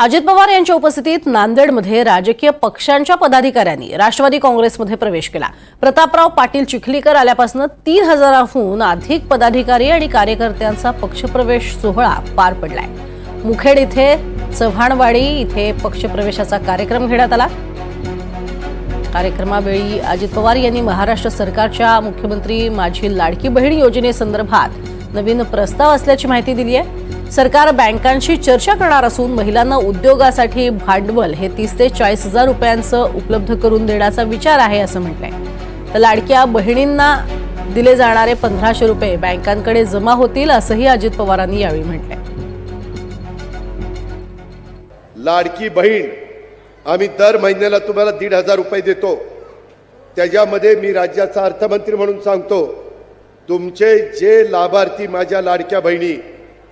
अजित पवार यांच्या उपस्थितीत नांदेडमध्ये राजकीय पक्षांच्या पदाधिकाऱ्यांनी राष्ट्रवादी काँग्रेसमध्ये प्रवेश केला. प्रतापराव पाटील चिखलीकर आल्यापासून तीन हजाराहून अधिक पदाधिकारी आणि कार्यकर्त्यांचा पक्षप्रवेश सोहळा पार पडलाय. मुखेड इथे चव्हाणवाडी इथे पक्षप्रवेशाचा कार्यक्रम घेण्यात आला. कार्यक्रमावेळी अजित पवार यांनी महाराष्ट्र सरकारच्या मुख्यमंत्री माझी लाडकी बहीण योजनेसंदर्भात नवीन प्रस्ताव असल्याची माहिती दिली आहे सरकार बँकांशी चर्चा करणार असून महिलांना उद्योगासाठी भांडवल हे तीस ते चाळीस हजार रुपयांचं उपलब्ध करून देण्याचा विचार आहे असं म्हटलंय. तर लाडक्या बहिणींना दिले जाणारे पंधराशे रुपये बँकांकडे जमा होतील असंही अजित पवारांनी यावेळी म्हटलंय. लाडकी बहीण आम्ही दर महिन्याला तुम्हाला दीड हजार रुपये देतो. त्याच्यामध्ये मी राज्याचा अर्थमंत्री म्हणून सांगतो तुमचे जे लाभार्थी माझ्या लाडक्या बहिणी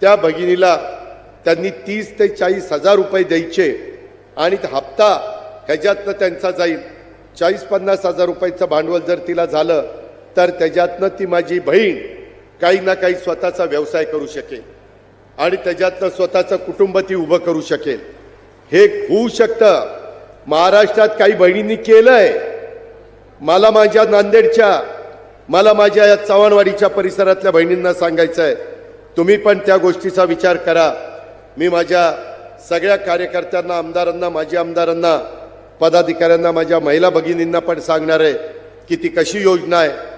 त्या भगिनीला त्यांनी तीस ते चाळीस हजार रुपये द्यायचे आणि हप्ता ह्याच्यातनं त्यांचा जाईल. चाळीस पन्नास हजार रुपयाचं भांडवल जर तिला झालं तर त्याच्यातनं ती माझी बहीण काही ना काही स्वतःचा व्यवसाय करू शकेल आणि त्याच्यातनं स्वतःचं कुटुंब ती उभं करू शकेल. हे होऊ शकतं. महाराष्ट्रात काही बहिणींनी केलंय. मला माझ्या नांदेडच्या मला माझ्या या चव्हाणवाडीच्या परिसरातल्या बहिणींना सांगायचं आहे तुम्ही पण त्या गोष्टीचा विचार करा. मी माझ्या सगळ्या कार्यकर्त्यांना आमदारांना माजी आमदारांना पदाधिकाऱ्यांना माझ्या महिला भगिनींना पण सांगणार आहे की ती कशी योजना आहे.